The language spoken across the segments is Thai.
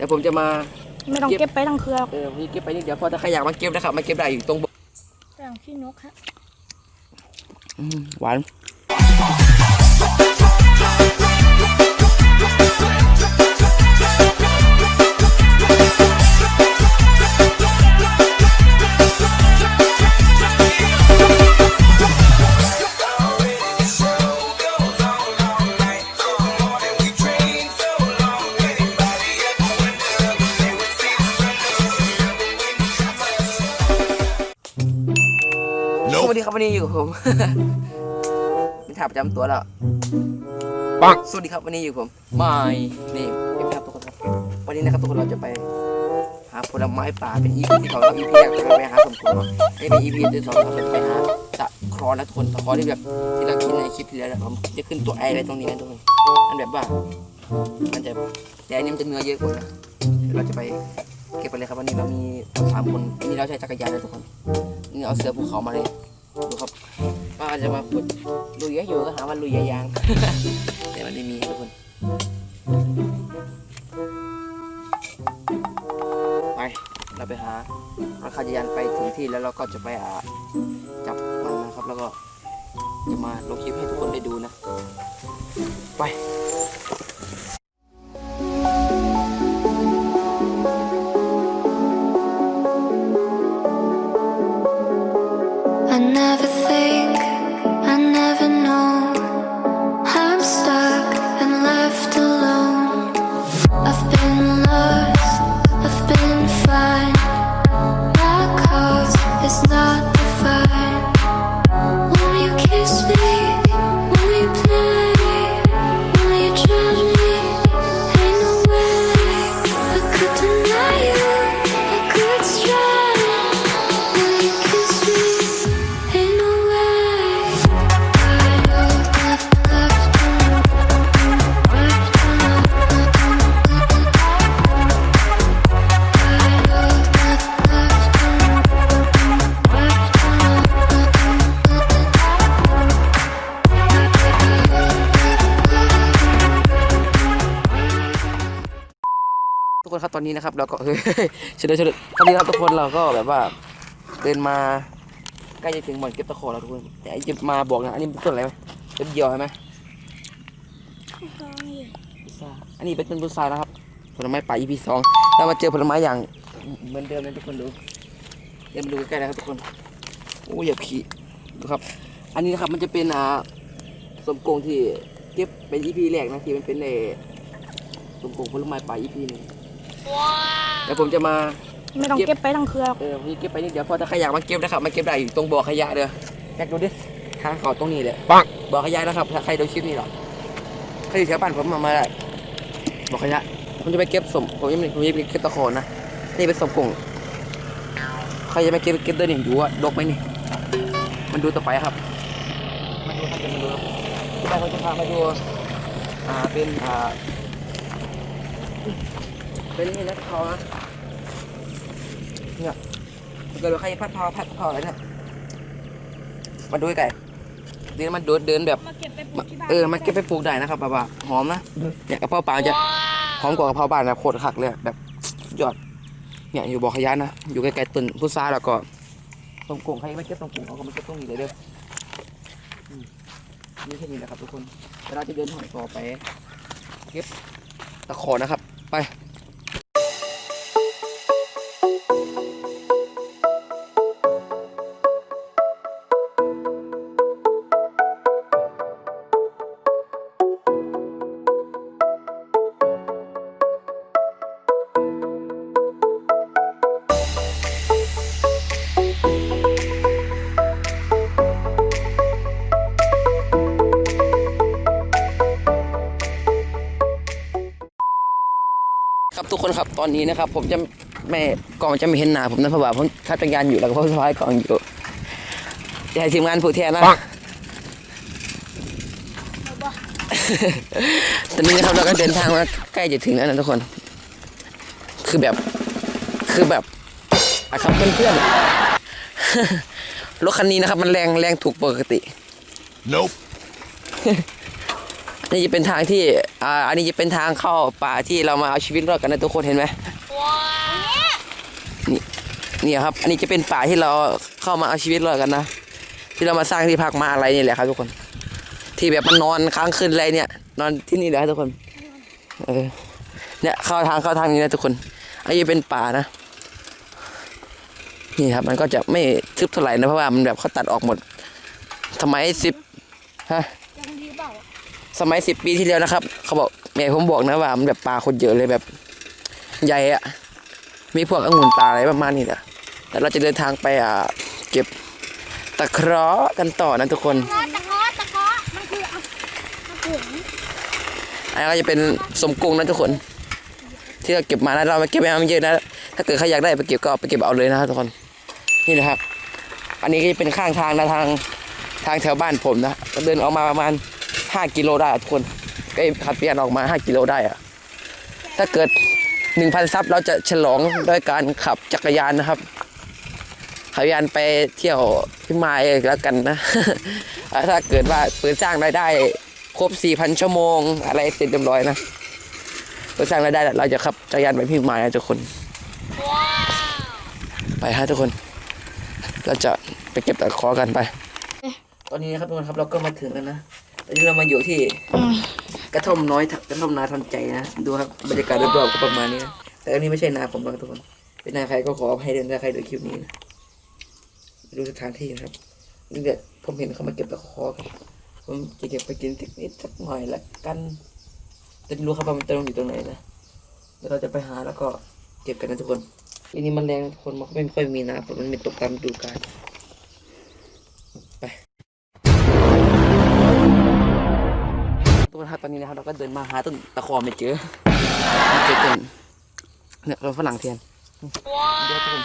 ดี๋ยวผมจะมาไม่ต้องเก็บไปทั้งเครือหรอกเออพี่เก็บไปนิดเดียวเพอถ้าใครอยากมาเก็บนะครับมาเก็บได้อยู่ตรงบ่อแต่ของขี้นกฮะอืมหวาน ผมเป็นถาประจำตัวแล้วปังสวัสดีครับวันนี้อยู่ผมไม่นี่เป็นครับทุกคนครับวันนี้นะครับทุกคนเราจะไปหาผลไม้ป่าเป็นอีพีที่สองครับอีพีแรกจะไปหาสมควรนี่เป็นอีพีที่สองเราจะไปหาตะครอและทุกคนตะครอที่แบบที่เราคิดในคลิปที่แล้วนะผมจะขึ้นตัวไออะไรตรงนี้นะทุกคนมันแบบว่ามันจะแต่อันนี้มันจะเนื้อเยอะกว่านะเดี๋ยวเราจะไปเก็บไปเลยครับวันนี้เรามีสามคนนี่เราใช้จักรยานนะทุกคนนี่เอาเสือภูเขามาเลยดูครับ อาจะมาพูดลุยอยู่ก็หาว่าลุยยางแต่มันไม่มีทุกคน ไปเราไปหารถขยานไปถึงที่แล้วเราก็จะไปอาจับมันนะครับ แล้วก็จะมาลงคลิปให้ทุกคนได้ดูนะ ไป กคนครับตอนนี้นะครับเราก็เฮ้ยเฉลยเฉลยตอนนี้ครับทุกคนเราก็แบบว่าเดินมาใกล้จะถึงบ่อนเก็บตะขอแล้วทุกคนแต่ไอ้จะมาบอกนะอันนี้เป็นต้นอะไรวะเป็นเดียวใช่ไหมอันนี้เป็นต้นพุทรานะครับผลไม้ป่า EP สองเรามาเจอผลไม้อย่างเหมือนเดิมเลยทุกคนดูเดินมาดูใกล้ๆนะครับทุกคนโอ้ยอย่าขี่ดูครับ อันนี้นะครับมันจะเป็นอ่าสมโกงที่เก็บเป็น EP แรกนะที่มันเป็นเลยสมโกงผลไม้ป่า EP หนึ่ง เดี๋ยวผมจะมาไม่ต้องเก็บไปทั้งเครือหรอกเออพี่เก็บไปนิดเดียวเพอถ้าใครอยากมาเก็บนะครับมาเก็บได้อยู่ตรงบ่อขยะเด้อแยกดูดิทางเขาตรงนี้เลยปังบ่อขยะนะครับถ้าใครดูคลิปนี้หรอกใครอยู่แถวบ้านผมมามาได้บ่อขยะผมจะไปเก็บสมผมยังไม่ผมจะไปเก็บตะโขนนะนี่เป็นสมกุ้งใครจะไปเก็บเก็บเดินหนึ่งดูว่าดกไหมนี่ มันดูต่อไปครับมาดูครับเดี๋ยวมาดูครับที่บ้านเขาจะพามาดูอ่าเป็นอ่า เป็นนี่นะเขานะเนี่ยถ้าเกิดว่าใครพัดพาพัดพาอะไรเนี่ยมาดูไก่เดี๋ยวมันโดดเดินแบบมาเก็บไปปลูมากที่บ้านเออมาเก็บไปปลูกได้นะครับแบบว่าหอมนะเนี่ยกระเพราป่าจะหอมกว่ากระเพราบ้านนะโคตรคักเลยแบบสุดยอด เนี่ยอยู่บ่อขยะนะอยู่ใกล้ๆต้นพุทราแล้วก็ตรงกงใครไม่เก็บตรงกงเขาก็มาเก็บตรงนี้เลยเด้ออืมนี่แค่นี้แหละครับทุกคนเดี๋ยวเราจะเดินทางต่อไป เก็บตะขอนะครับ ไป ตอนนี้นะครับ ผมจะแม่กล้องจะไม่เห็นหน้าผมนะเพราะว่าผมคัดจักรยานอยู่แล้วก็พ่อสะพายกล้องอยู่จะให้ทีมงานผู้แทนนะปังตอนนี้นะครับเราก็เดินทางมาใกล้จะถึงแล้วนะทุกคน คือแบบ คือแบบอะครับเพื่อนๆรถคันนี้นะครับ มันแรงแรงถูกปกติ Nope. นี่จะเป็นทางที่อ่าอันนี้จะเป็นทางเข้าป่าที่เรามาเอาชีวิตรอดกันนะทุกคนเห็นไหมนี่นี่ครับ อันนี้จะเป็นป่าที่เราเข้ามาเอาชีวิตรอดกันนะ ที่เรามาสร้างที่พักมาอะไรนี่แหละครับ ทุกคน ที่แบบมันนอนค้างคืนอะไรเนี่ย นอนที่นี่แหละครับทุกคนเออเนี่ยเข้าทางเข้าทางนี้นะทุกคน อันนี้เป็นป่านะ นี่ครับ มันก็จะไม่ทึบเท่าไหร่นะเพราะว่ามันแบบเขาตัดออกหมดสมัยสิบฮะยังดีเปล่า สมัยสิบปีที่แล้วนะครับ เขาบอกแม่ผมบอกนะว่ามันแบบปลาคนเยอะเลยแบบใหญ่อะมีพวกองุ่นปลาอะไรประมาณนี้แหละแล้วเราจะเดินทางไปอ่าเก็บตะเคราะห์กันต่อนะทุกคนตะเคาะตะเคาะมันคืออะมันคืออันนี้ก็จะเป็นสมกรุงนะทุกคน ที่เราเก็บมานะเราไม่เก็บมาไม่เยอะนะถ้าเกิดใครอยากได้ไปเก็บก็ไปเก็บเอาเลยนะทุกคนนี่นะครับ อันนี้ก็จะเป็นข้างทางนะทางทางแถวบ้านผมนะเดินออกมาประมาณ 5กิโลได้อะทุกคนก็ขับเปลี่ยนออกมา5กิโลได้อะถ้าเกิด1,000ซับเราจะฉลองด้วยการขับจักรยานนะครับขับจักรยานไปเที่ยวพิมายแล้วกันนะ ถ้าเกิดว่าเปิดสร้างรายได้ครบ4,000ชั่วโมง อะไรเสร็จเรียบร้อยนะเพื่อสร้างรายได้เราจะขับจักรยานไปพิมายนะทุกคน ไปฮะทุกคน เราจะไปเก็บตะขอกันไป ตอนนี้นะครับทุกคนครับเราก็มาถึงแล้วนะ ตอนนี้เรามาอยู่ที่กระท่อมน้อยกระท่อมนาทำใจนะดูครับบรรยากาศรอบๆก็ประมาณนี้นะแต่อันนี้ไม่ใช่นาผมนะทุกคนเป็นนาใครก็ขออภัยด้วยนะใครดูคลิปนี้นะดูสถานที่นะครับนี่เดี๋ยวผมเห็นเขามาเก็บตะขอกันผมจะเก็บไปกินสักนิดสักหน่อยละกันแต่ไม่รู้ครับว่ามันตรงอยู่ตรงไหนนะเดี๋ยวเราจะไปหาแล้วก็เก็บกันนะทุกคนทีนี้มันแรงนะทุกคนมันก็ไม่ค่อยมีน้ำฝนมันมีตกตามฤดูกาล อนนี้นะครับเราก็เดินมาหาต้นตะขอไม่เจอไม่เจอต้นเนี่ยเราฝรั่งเทียนเดี๋ยวทุกคน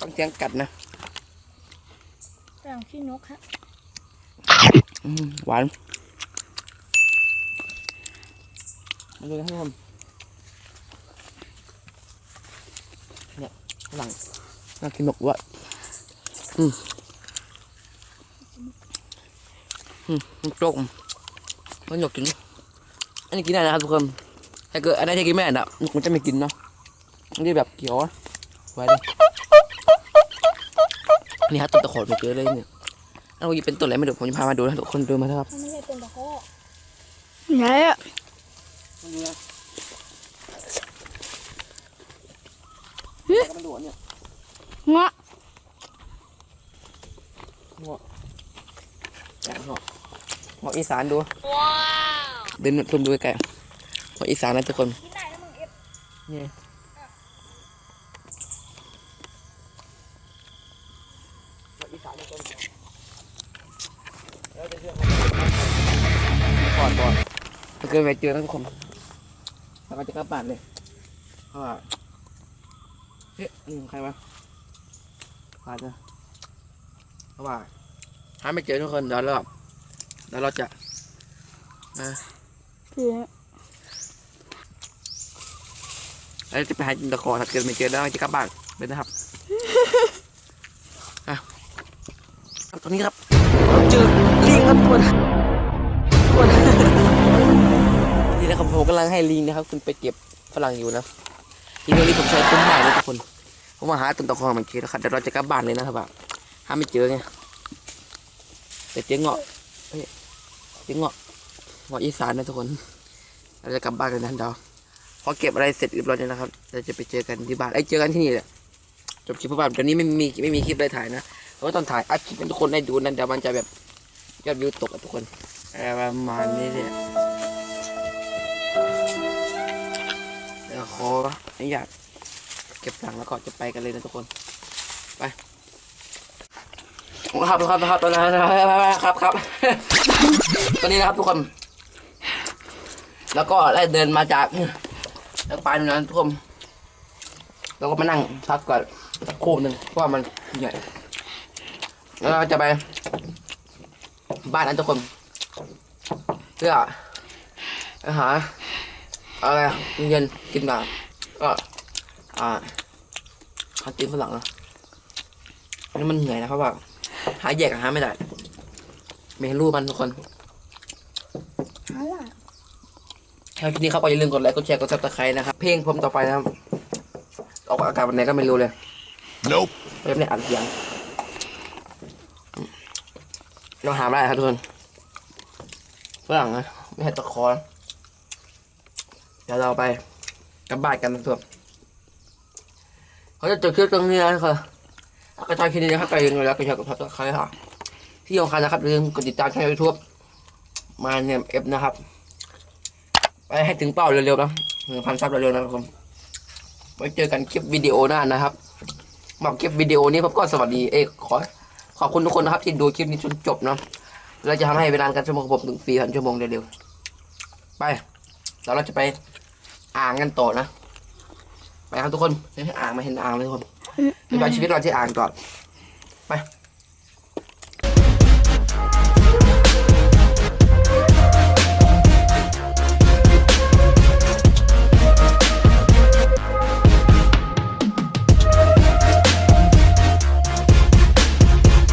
ต้องเทียงกัดนะแสงขี้นกฮะอืมหวานมาดูนะครับทุกคนเนี่ยฝรั่งน่ากินบอกว่าอืมอืมมันโจกมันหยกกินอั นนี้กินได้นะครับทุกคนถ้าเกิดอันไหนที่กินไม่ได้นะมันจะไม่กินเนาะอันนี้แบบเขียวอะไว้เลยนี่ฮะต้นตะขอไม่เจอเลยเนี่ยอันนี้เป็นต้นอะไรไม่รู้ผมจะพามาดูนะทุกคนดูมาเถอะครับมันไม่ใช่ต้นตะเคาะไหนอะเงาะแกะหอกหอกอีสานดู เดินชมดูไกลๆหอกอีสานนะทุกคนนี่อกอีสานทุกคนแล้วจะเชื่อก่อนก่อนถ้าเกิดไปเจอนะทุกคนเราก็จะกลับบ้านเลยเพราะว่าเฮ้ยนี่ของใครวะขาดนะเพราะว่าหาไม่เจอทุกคนเดี๋ยวเราเดี๋ยวเราจะนะ คือเราจะไปหาจินตะขอถ้าเกิดไม่เจอแล้วเราจะกลับบ้านเลยนะครับอะตอนนี้ครับเราเจอลิงครับทุกคนทุกคนนี่นะครับผมกำลังให้ลิงนะครับคุณไปเก็บฝรั่งอยู่นะทีนี้ผมใช้คุ้มมากเลยทุกคนผมมาหาต้นตะขอไม่เจอแล้วครับเดี๋ยวเราจะกลับบ้านเลยนะครับว่าหาไม่เจอไงแต่เจอเงาะเฮ้ยเจอเงาะ เงาะอีสานนะทุกคนเราจะกลับบ้านกันนะเดี๋ยวพอเก็บอะไรเสร็จเรียบร้อยแล้วนะครับเราจะไปเจอกันที่บ้านไอ้เจอกันที่นี่แหละจบคลิปพราะว่าตอนนี้ไม่มีไม่มีคลิปเลยถ่ายนะเพราะว่าตอนถ่ายอัดคลิปให้ทุกคนได้ดูนั่นเดี๋ยวมันจะแบบยอดวิวตกอะทุกคนอะไรประมาณนี้เนี่ยเดี๋ยวขออนุญาตเก็บสั่งแล้วก็จะไปกันเลยนะทุกคนไปครับครับครับตอนนี้ครับครับตอนนี้นะครับทุกคน แล้วก็ได้เดินมาจากแล้วไปนั้นทุกคนแล้วก็มานั่งพักก่อนสักครู่หนึ่งเพราะว่ามันใหญ่แล้วเราจะไป บ้านนั้นทุกคนเพื่อหาอะไรเย็นกินกันก็อ่าหากินฝรั่งนะนนี้มันเหนื่อยนะเพราะว่า หาแยกหาไม่ได้ไม่เห็นรูปมันทุกคน ถ้าคลิปนี้ครับก็อย่าลืมกดไลค์ กดแชร์ กดซับสไครต์นะครับ เพลงผมต่อไปนะครับ ออกอากาศวันไหนก็ไม่รู้เลย Nope. ไม่ได้อัดเสียงเราหาไม่ได้ครับทุกคนฝรั่งนะไม่ใช่ตะคอนเดี๋ยวเราไปกลับบ้านกันนะทุกคนเขาจะจดคลิปตรงนี้นะครับถ้ากระจายคลิปนี้นะครับก็อย่าลืมกดไลค์กดแชร์กดซับสไครต์ครับที่สำคัญนะครับอย่าลืมกดติดตามช่องยูทูบมาเนี่ยเอฟนะครับ ไปให้ถึงเป้าเร็วๆนะหนึ่งพันซับเร็วๆนะครับผมไว้เจอกันคลิปวิดีโอหน้านะครับสำหรับคลิปวิดีโอนี้ผมก็สวัสดีเอกขอขอบคุณทุกคนนะครับที่ดูคลิปนี้จนจบนะเราจะทำให้เวลาการชั่วโมงผมถึงสี่พันชั่วโมงเร็วๆไปแล้วเราจะไปอ่างกันต่อนะไปครับทุกคนเห็นอ่างไมาเห็นอ่างเลยทุกคนไปชีวิตเราที่อ่างก่อนไป